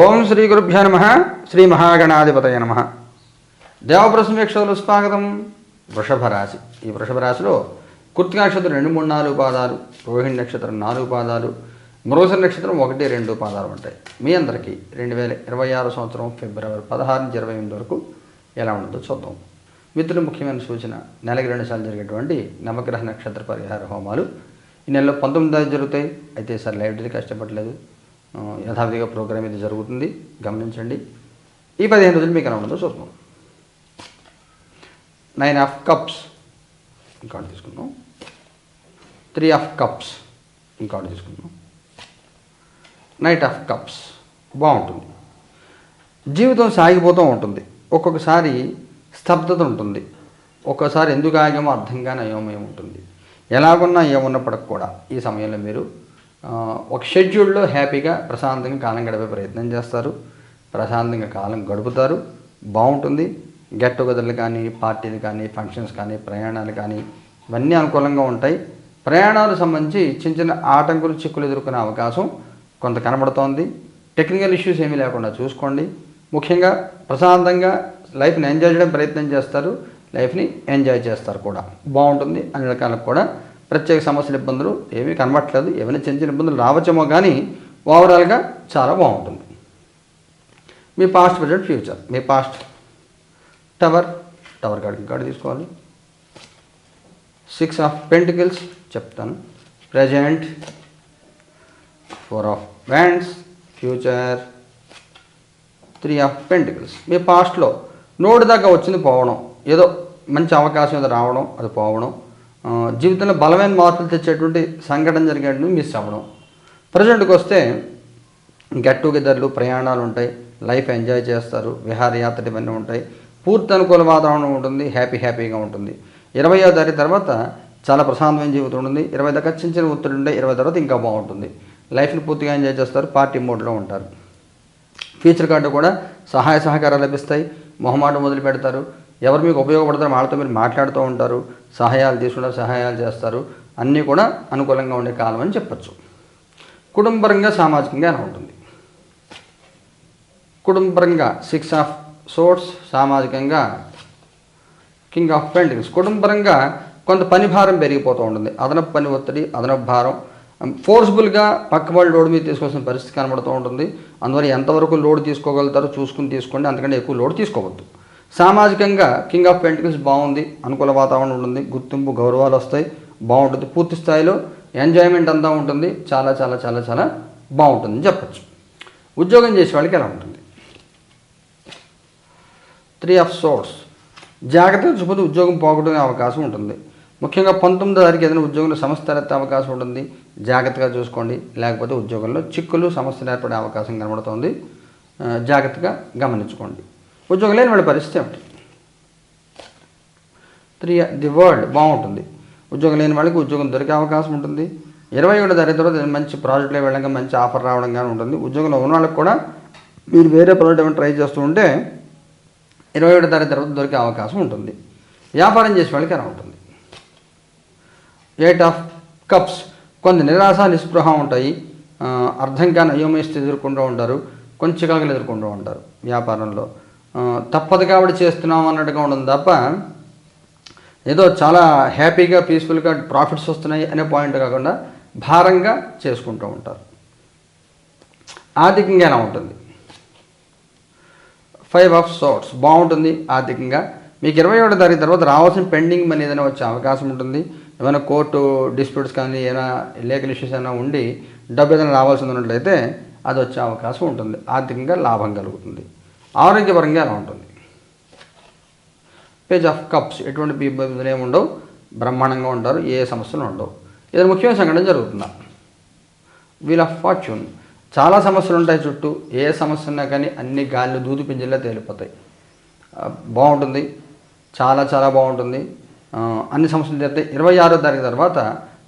ఓం శ్రీ గురుభ్య నమ శ్రీ మహాగణాధిపతయ నమ. దేవప్రసమీక్షలు స్వాగతం. వృషభ రాశి. ఈ వృషభ రాశిలో నక్షత్రం రెండు మూడు నాలుగు పాదాలు రోహిణి నక్షత్రం నాలుగు పాదాలు మృగశిర నక్షత్రం ఒకటి రెండు పాదాలు ఉంటాయి. మీ అందరికీ రెండు వేల ఇరవై ఆరు సంవత్సరం ఫిబ్రవరి పదహారు నుంచి ఇరవై ఎనిమిది వరకు ఎలా ఉంటుందో చూద్దాం. మిత్రులు ముఖ్యమైన సూచన నెలకి రెండు సార్లు జరిగేటువంటి నవగ్రహ నక్షత్ర పరిహార హోమాలు ఈ నెలలో పంతొమ్మిది జరుగుతాయి. అయితే సార్ లైవ్ కష్టపడలేదు. యథావిధిగా ప్రోగ్రామ్ ఇది జరుగుతుంది. గమనించండి. ఈ పదిహేను రోజులు మీకు ఎలా ఉంటుందో నైన్ ఆఫ్ కప్స్ ఇంకోటి తీసుకున్నాం త్రీ ఆఫ్ కప్స్ ఇంకోటి తీసుకున్నాం నైట్ ఆఫ్ కప్స్ బాగుంటుంది. జీవితం సాగిపోతూ ఉంటుంది. ఒక్కొక్కసారి స్తబ్దత ఉంటుంది. ఒక్కోసారి ఎందుకు ఆగామో అర్థం కాని అయోమయం ఉంటుంది. ఎలాగున్నా ఏమున్నప్పటికి కూడా ఈ సమయంలో మీరు ఒక షెడ్యూల్లో హ్యాపీగా ప్రశాంతంగా కాలం గడిపే ప్రయత్నం చేస్తారు. ప్రశాంతంగా కాలం గడుపుతారు. బాగుంటుంది. గెట్ టుగెదర్లు కానీ పార్టీలు కానీ ఫంక్షన్స్ కానీ ప్రయాణాలు కానీ ఇవన్నీ అనుకూలంగా ఉంటాయి. ప్రయాణాలకు సంబంధించి చిన్న చిన్న ఆటంకులు చిక్కులు ఎదుర్కొనే అవకాశం కొంత కనబడుతోంది. టెక్నికల్ ఇష్యూస్ ఏమీ లేకుండా చూసుకోండి. ముఖ్యంగా ప్రశాంతంగా లైఫ్ని ఎంజాయ్ చేయడం ప్రయత్నం చేస్తారు. లైఫ్ని ఎంజాయ్ చేస్తారు కూడా. బాగుంటుంది. అన్ని రకాలకు కూడా ప్రత్యేక సమస్యల ఇబ్బందులు ఏమీ కనబట్టలేదు ఏమైనా చిన్న చిన్న ఇబ్బందులు రావచ్చేమో కానీ ఓవరాల్గా చాలా బాగుంటుంది. మీ పాస్ట్ ప్రజెంట్ ఫ్యూచర్. మీ past. Tower. Tower card card తీసుకోవాలి. సిక్స్ ఆఫ్ పెంటికల్స్ చెప్తాను. Present. Four of wands. Future. Three of pentacles. మీ పాస్ట్లో నోటి దాకా వచ్చింది పోవడం. ఏదో మంచి అవకాశం ఏదో రావడం అది పోవడం. జీవితంలో బలమైన మార్పులు తెచ్చేటువంటి సంఘటన జరిగేటువంటి మిస్ అవ్వడం ప్రజెంట్కి వస్తే గెట్ టుగెదర్లు ప్రయాణాలు ఉంటాయి లైఫ్ ఎంజాయ్ చేస్తారు విహారయాత్రలు ఇవన్నీ ఉంటాయి. పూర్తి అనుకూల వాతావరణం ఉంటుంది హ్యాపీ హ్యాపీగా ఉంటుంది. ఇరవయో తారీఖు తర్వాత చాలా ప్రశాంతమైన జీవితం ఉంటుంది. ఇరవై దాకా చిన్న చిన్న ఒత్తిడి ఉంటే ఇరవై తర్వాత ఇంకా బాగుంటుంది. లైఫ్ని పూర్తిగా ఎంజాయ్ చేస్తారు పార్టీ మోడ్లో ఉంటారు. ఫ్యూచర్ కార్డు కూడా సహాయ సహకారాలు లభిస్తాయి. మొహమాట మొదలు పెడతారు ఎవరు మీకు ఉపయోగపడతారు వాళ్ళతో మీరు మాట్లాడుతూ ఉంటారు సహాయాలు తీసుకుంటారు సహాయాలు చేస్తారు అన్నీ కూడా అనుకూలంగా ఉండే కాలం అని చెప్పచ్చు. కుటుంబరంగా సామాజికంగా ఎలా ఉంటుంది? కుటుంబరంగా సిక్స్ ఆఫ్ సోర్స్ సామాజికంగా కింగ్ ఆఫ్ పెయింటింగ్స్ కుటుంబరంగా కొంత పని భారం పెరిగిపోతూ ఉంటుంది. అదనపు పని ఒత్తిడి అదనపు భారం. Um, ఫోర్స్ఫుల్గా పక్క వాళ్ళు లోడ్ మీద తీసుకోవాల్సిన పరిస్థితి కనబడుతూ ఉంటుంది. అందువల్ల ఎంతవరకు లోడ్ తీసుకోగలుగుతారో చూసుకుని తీసుకోండి. అంతకంటే ఎక్కువ లోడ్ తీసుకోవద్దు. సామాజికంగా కింగ్ ఆఫ్ పెంటికల్స్ బాగుంది అనుకూల వాతావరణం ఉంటుంది గుర్తింపు గౌరవాలు వస్తాయి బాగుంటుంది పూర్తి స్థాయిలో ఎంజాయ్మెంట్ అంతా ఉంటుంది చాలా చాలా చాలా చాలా బాగుంటుంది చెప్పచ్చు. ఉద్యోగం చేసే వాళ్ళకి ఎలా ఉంటుంది? త్రీ ఆఫ్ సోర్స్ జాగ్రత్తగా చూపదు ఉద్యోగం పోగొట్టుకునే అవకాశం ఉంటుంది. ముఖ్యంగా పంతొమ్మిదో తారీఖు ఏదైనా ఉద్యోగంలో సమస్య తలెత్తే అవకాశం ఉంటుంది. జాగ్రత్తగా చూసుకోండి. లేకపోతే ఉద్యోగంలో చిక్కులు సమస్యలు ఏర్పడే అవకాశం కనబడుతుంది. జాగ్రత్తగా గమనించుకోండి. ఉద్యోగం లేని వాళ్ళ పరిస్థితి ఏమిటి? త్రీ ది వరల్డ్ బాగుంటుంది. ఉద్యోగం లేని వాళ్ళకి ఉద్యోగం దొరికే అవకాశం ఉంటుంది. ఇరవై ఏడు తారీఖు తర్వాత మంచి ప్రాజెక్టులో వెళ్ళడం మంచి ఆఫర్ రావడం కానీ ఉంటుంది. ఉద్యోగంలో ఉన్న వాళ్ళకి కూడా మీరు వేరే ప్రాజెక్ట్ ఏమైనా ట్రై చేస్తూ ఉంటే ఇరవై ఏడు తారీఖు తర్వాత దొరికే అవకాశం ఉంటుంది. వ్యాపారం చేసే వాళ్ళకి ఎలా ఉంటుంది. ఎయిట్ ఆఫ్ కప్స్ కొంత నిరాశ నిస్పృహ ఉంటాయి. అర్థం కాని అయోమయస్థితి ఎదుర్కొంటూ ఉంటారు. కొంచెం చికాకులు ఎదుర్కొంటూ ఉంటారు వ్యాపారంలో. తప్పదు కాబట్టి చేస్తున్నాం అన్నట్టుగా ఉంటుంది తప్ప ఏదో చాలా హ్యాపీగా పీస్ఫుల్గా ప్రాఫిట్స్ వస్తున్నాయి అనే పాయింట్ కాకుండా భారంగా చేసుకుంటూ ఉంటారు. ఆర్థికంగా ఎలా ఉంటుంది? ఫైవ్ ఆఫ్ సోర్ట్స్ బాగుంటుంది ఆర్థికంగా. మీకు ఇరవై ఒకటి తారీఖు తర్వాత రావాల్సిన పెండింగ్ మనీ ఏదైనా వచ్చే అవకాశం ఉంటుంది. ఏమైనా కోర్టు డిస్ప్యూట్స్ కానీ ఏమైనా లీగల్ ఇష్యూస్ అయినా ఉండి డబ్బు ఏదైనా రావాల్సి ఉన్నట్లయితే అది వచ్చే అవకాశం ఉంటుంది. ఆర్థికంగా లాభం కలుగుతుంది. ఆరోగ్యపరంగా ఎలా ఉంటుంది. పేజ్ ఆఫ్ కప్స్ ఎటువంటి ఇబ్బందులు ఏమి ఉండవు. బ్రహ్మాండంగా ఉంటారు. ఏ సమస్యలు ఉండవు. ఇది ముఖ్యమైన సంఘటన జరుగుతుందా. వీల్ ఆఫ్ ఫార్చ్యూన్ చాలా సమస్యలు ఉంటాయి చుట్టూ. ఏ సమస్య ఉన్నా కానీ అన్ని గాలిలో దూది పింజల్లో తేలిపోతాయి. బాగుంటుంది. చాలా చాలా బాగుంటుంది. అన్ని సమస్యలు తీరుతాయి. ఇరవై ఆరో తారీఖు తర్వాత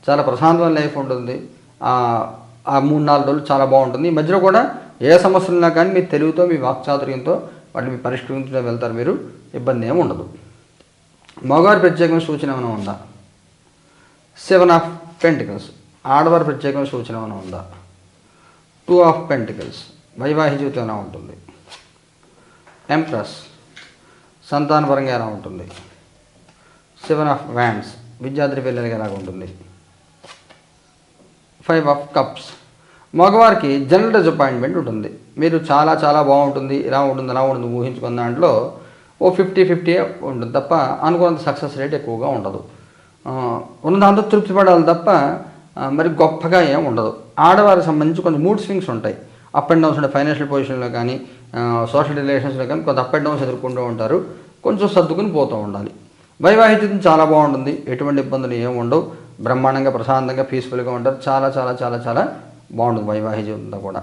చాలా ప్రశాంతమైన లైఫ్ ఉంటుంది. ఆ మూడు నాలుగు రోజులు చాలా బాగుంటుంది. ఈ మధ్యలో కూడా ఏ సమస్యలు ఉన్నా కానీ మీ తెలివితో మీ వాక్చాతుర్యంతో వాటిని మీ పరిష్కరించడం వెళ్తారు మీరు. ఇబ్బంది ఏమి ఉండదు. మగవారి ప్రత్యేకమైన సూచన ఏమైనా ఉందా? Seven of pentacles. ఆడవారి ప్రత్యేకమైన సూచన ఏమైనా ఉందా? Two of pentacles. వైవాహిక జీవితం ఎలా ఉంటుంది? ఎంప్రెస్ సంతానపరంగా ఎలా ఉంటుంది? Seven of wands. విద్యార్థి పిల్లలకి ఎలా ఉంటుంది ఫైవ్ ఆఫ్ కప్స్ మగవారికి జనరల్ డిసప్పాయింట్మెంట్ ఉంటుంది. మీరు చాలా చాలా బాగుంటుంది ఇలా ఉంటుంది అలా ఉంటుంది ఊహించుకున్న దాంట్లో ఓ ఫిఫ్టీ ఫిఫ్టీ ఉంటుంది తప్ప అనుకున్నంత సక్సెస్ రేట్ ఎక్కువగా ఉండదు. ఉన్న దాంతో తృప్తి పడాలి తప్ప మరి గొప్పగా ఏం ఉండదు. ఆడవారికి సంబంధించి కొన్ని మూడ్ స్వింగ్స్ ఉంటాయి. అప్ అండ్ డౌన్స్ ఉంటాయి ఫైనాన్షియల్ పొజిషన్లో కానీ సోషల్ రిలేషన్స్లో కానీ కొంత అప్ అండ్ డౌన్స్ ఎదుర్కొంటూ ఉంటారు. కొంచెం సర్దుకుని పోతూ ఉండాలి. వైవాహిత్యం చాలా బాగుంటుంది. ఎటువంటి ఇబ్బందులు ఏమి ఉండవు. బ్రహ్మాండంగా ప్రశాంతంగా పీస్ఫుల్గా ఉంటారు. చాలా చాలా చాలా చాలా బాగుంటుంది వైవాహిక జీవితంతో కూడా.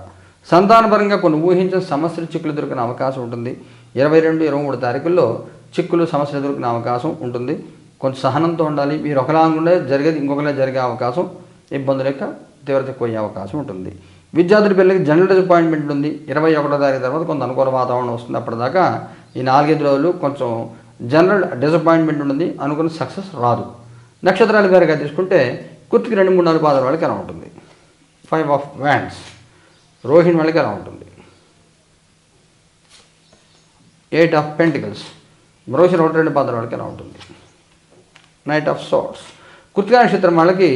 సంతానపరంగా కొన్ని ఊహించిన సమస్యలు చిక్కులు దొరికిన అవకాశం ఉంటుంది. ఇరవై రెండు ఇరవై మూడు తారీఖుల్లో చిక్కులు సమస్యలు ఎదుర్కొనే అవకాశం ఉంటుంది. కొంచెం సహనంతో ఉండాలి. మీరు ఒకలా అనుకుంటే జరిగేది ఇంకొకలా జరిగే అవకాశం ఇబ్బందుల యొక్క తీవ్రత పోయే అవకాశం ఉంటుంది. విద్యార్థుల పిల్లలకి జనరల్ డిసప్పాయింట్మెంట్ ఉంది. ఇరవై ఒకటో తారీఖు తర్వాత కొంత అనుకూల వాతావరణం వస్తుంది. అప్పటిదాకా ఈ నాలుగైదు రోజులు కొంచెం జనరల్ డిసప్పాయింట్మెంట్ ఉంటుంది. అనుకున్న సక్సెస్ రాదు. నక్షత్రాల పేరుగా తీసుకుంటే కుర్తికి రెండు మూడు నాలుగు పాదాల వాళ్ళకి ఎలా ఉంటుంది ఫైవ్ ఆఫ్ వ్యాండ్స్. రోహిణి వాళ్ళకి ఎలా ఉంటుంది. Eight of pentacles. మరోసి ఒకటి రెండు పాత్ర వాళ్ళకి ఎలా ఉంటుంది. నైట్ ఆఫ్ సాట్స్ కృతికా నక్షత్రం వాళ్ళకి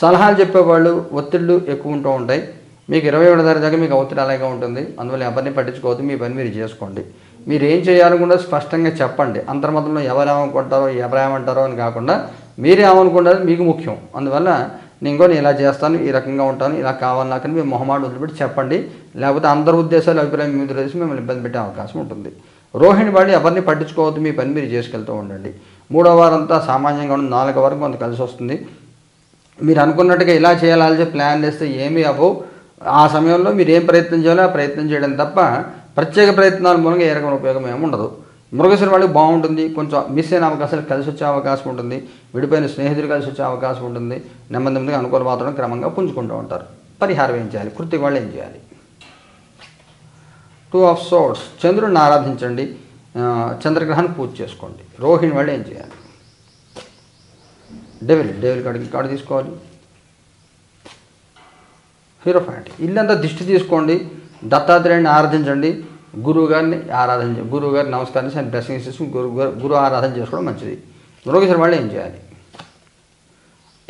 సలహాలు చెప్పేవాళ్ళు ఒత్తిళ్ళు ఎక్కువ ఉంటూ ఉంటాయి. మీకు ఇరవై ఏడు తారీఖు దాకా మీకు ఒత్తిడి అలాగే ఉంటుంది. అందువల్ల ఎవరిని పట్టించుకోవద్దు. మీ పని మీరు చేసుకోండి. మీరు ఏం చేయాలనుకుంటే స్పష్టంగా చెప్పండి. అంతర్మతంలో ఎవరు ఏమనుకుంటారో ఎవరు ఏమంటారో అని కాకుండా మీరేమనుకుంటారో మీకు ముఖ్యం. అందువల్ల నేను కూడా ఇలా చేస్తాను ఈ రకంగా ఉంటాను ఇలా కావాలి నాకని మేము మొహమాట వదిలిపెట్టి చెప్పండి. లేకపోతే అందరి ఉద్దేశాలు అభిప్రాయం మీద తెలిసి మిమ్మల్ని ఇబ్బంది పెట్టే అవకాశం ఉంటుంది. రోహిణి వాడి ఎవరిని పట్టించుకోవద్దు మీ పని మీరు చేసుకెళ్తూ ఉండండి. మూడో వారంతా సామాన్యంగా ఉండి నాలుగో వారం కొంత కలిసి వస్తుంది. మీరు అనుకున్నట్టుగా ఇలా చేయాలని ప్లాన్ చేస్తే ఏమీ అవ్వవు. ఆ సమయంలో మీరు ఏం ప్రయత్నం చేయాలో ఆ ప్రయత్నం చేయడం తప్ప ప్రత్యేక ప్రయత్నాల మూలంగా ఏ రకమైన ఉపయోగం ఏమి ఉండదు. మృగశిర వాళ్ళకి బాగుంటుంది కొంచెం మిస్ అయిన అవకాశాలు కలిసి వచ్చే అవకాశం ఉంటుంది విడిపోయిన స్నేహితులు కలిసి వచ్చే అవకాశం ఉంటుంది నెమ్మది నెమ్మదిగా అనుకూల వాతావరణం క్రమంగా పుంజుకుంటూ ఉంటారు. పరిహారం ఏం చేయాలి? కృతి వాళ్ళు ఏం చేయాలి? టూ ఆఫ్ సోర్స్ చంద్రుడిని ఆరాధించండి చంద్రగ్రహాన్ని పూజ చేసుకోండి. రోహిణి వాళ్ళు ఏం చేయాలి? డెవిల్ డెవిల్ కాడికి కాడ తీసుకోవాలి. హీరో ఫ్యాంట్ ఇల్లంతా దిష్టి తీసుకోండి దత్తాత్రేయుని ఆరాధించండి గురువు గారిని ఆరాధించండి గురువు గారిని నమస్కరించి ఆయన బ్లెస్సింగ్స్ తీసుకుని గురు గురు- ఆరాధన చేసుకోవడం మంచిది. మృగేశ్వర వాళ్ళు ఏం చేయాలి?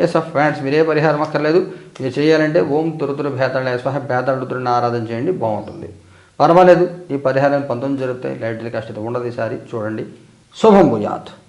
ఎస్ ఆఫ్ ఫ్యాన్స్ మీరే పరిహారం అక్కర్లేదు. మీరు చేయాలంటే ఓం తురుతురు భేతాళ స్వహ భేతాళుతురుని ఆరాధన చేయండి బాగుంటుంది. పర్వాలేదు ఈ పరిహారం పంతొమ్మిది జరుగుతాయి. లైట్లు కష్టత ఉండదు ఈసారి చూడండి. శుభం భూయాత్.